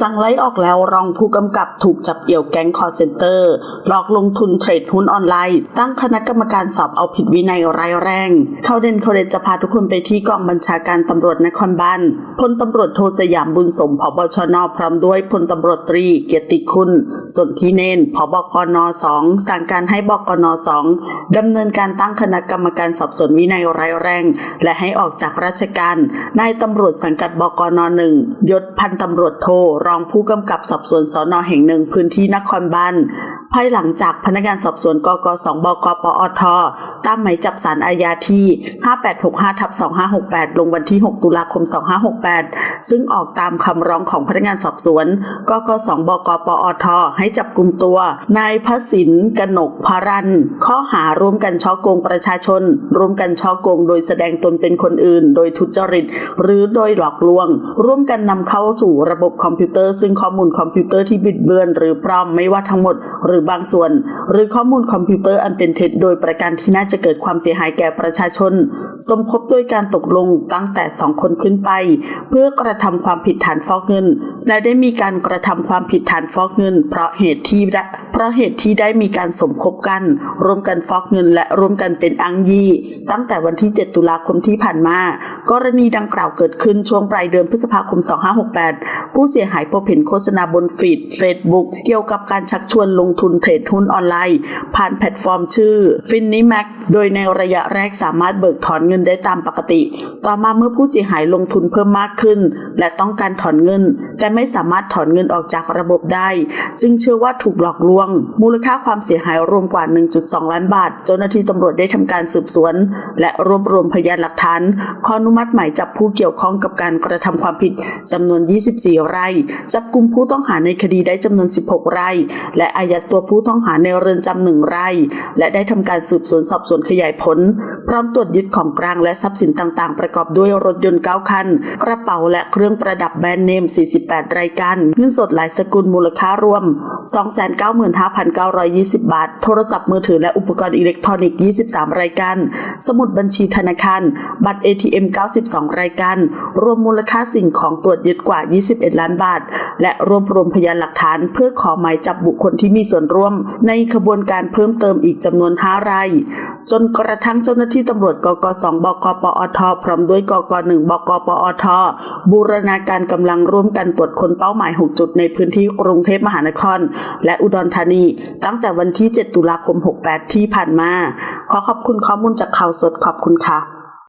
สั่งไล่ออกแล้วรองผู้กำกับถูกจับเอี่ยวแก๊งคอร์เซนเตอร์หลอกลงทุนเทรดหุ้นออนไลน์ ตั้งคณะกรรมการสอบเอาผิดวินัยร้ายแรง เข้าเด่นเขาเด่นจะพาทุกคนไปที่กองบัญชาการตำรวจนครบาลพลตำรวจโทสยามบุญสมผบชนพร้อมด้วยพลตำรวจตรีเกียรติคุณสนธิเนนผบกนสองสั่งการให้บกนสองดำเนินการตั้งคณะกรรมการสอบสวนวินัยร้ายแรง และให้ออกจากราชการนายตำรวจสังกัดบกนหนึ่งยศพันตำรวจโทรองผู้กำกับสอบสวนสอนอแห่งหนึ่งพื้นที่นครบาลภายหลังจากพนักงานสอบสวนกกสบกปอทตามหมายจับสารอาญาที่ 5865ทับ2568 ลงวันที่ 6 ตุลาคม 2568 ซึ่งออกตามคำร้องของพนักงานสอบสวนกกสบกปอทให้จับกลุ่มตัวนายพระสินกนกพรัน ข้อหาร่วมกันช่อโกงประชาชน ร่วมกันช่อโกงโดยแสดงตนเป็นคนอื่น โดยทุจริต หรือโดยหลอกลวง ร่วมกันนำเข้าสู่ระบบคอมพิวเตอร์ซึ่งข้อมูลคอมพิวเตอร์ที่บิดเบือนหรือปลอมไม่ว่าทั้งหมดหรือบางส่วน หรือข้อมูลคอมพิวเตอร์อันเป็นเท็จโดยประการที่น่าจะเกิดความเสียหายแก่ประชาชน สมคบด้วยการตกลงตั้งแต่สองคนขึ้นไป เพื่อกระทำความผิดฐานฟอกเงิน และได้มีการกระทำความผิดฐานฟอกเงิน เพราะเหตุที่ได้เพราะเหตุที่ได้มีการสมคบกัน ร่วมกันฟอกเงิน และร่วมกันเป็นอังยี่ ตั้งแต่วันที่ 7 ตุลาคมที่ผ่านมา กรณีดังกล่าวเกิดขึ้นช่วงปลายเดือนพฤษภาคม 2568 ผู้เสียหายพบเห็นโฆษณาบนฟีด Facebook เกี่ยวกับการชักชวนลงทุนเทรดหุ้นออนไลน์ ผ่านแพลตฟอร์มชื่อ f i n i m a x โดยในระยะแรกสามารถเบิกถอนเงินได้ตามปกติ ต่อมาเมื่อผู้เสียหายลงทุนเพิ่มมากขึ้น และต้องการถอนเงิน แต่ไม่สามารถถอนเงินออกจากระบบได้ จึงเชื่อว่าถูกหลอกลวง มูลค่าความเสียหายรวมกว่า 1.2 ล้านบาท เจ้าหน้าที่ตำรวจได้ทำการสืบสวน และรวบรวมพยานหลักฐาน ขออนุมัติหมายจับผู้เกี่ยวข้องกับการกระทำความผิดจำนวน 24 รายจับกลุ่มผู้ต้องหาในคดีได้จำนวน 16รายและอายัดตัวผู้ต้องหาในเรือนจำหนึ่งรายและได้ทำการสืบสวนสอบสวนขยายผล พร้อมตรวจยึดของกลางและทรัพย์สินต่างๆ ประกอบด้วยรถยนต์ 9 คัน กระเป๋าและเครื่องประดับแบรนด์เนม 48 รายการ เงินสดหลายสกุลมูลค่ารวม 295,920 บาท โทรศัพท์มือถือและอุปกรณ์อิเล็กทรอนิกส์ 23 รายการ สมุดบัญชีธนาคาร บัตร ATM 92 รายการ รวมมูลค่าสิ่งของตรวจยึดกว่า 21 ล้านบาทและรวบรวมพยานหลักฐานเพื่อขอหมายจับบุคคลที่มีส่วนร่วม ในขบวนการเพิ่มเติมอีกจำนวน5รายจนกระทั่งเจ้าหน้าที่ตำรวจกก2บกปอทพร้อมด้วยกก1บกปอทบูรณาการกำลังร่วมกันตรวจคนเป้าหมาย 6 จุดในพื้นที่กรุงเทพมหานคร และอุดรธานี ตั้งแต่วันที่ 7 ตุลาคม 68 ที่ผ่านมา ขอขอบคุณข้อมูลจากข่าวสดขอบคุณค่ะ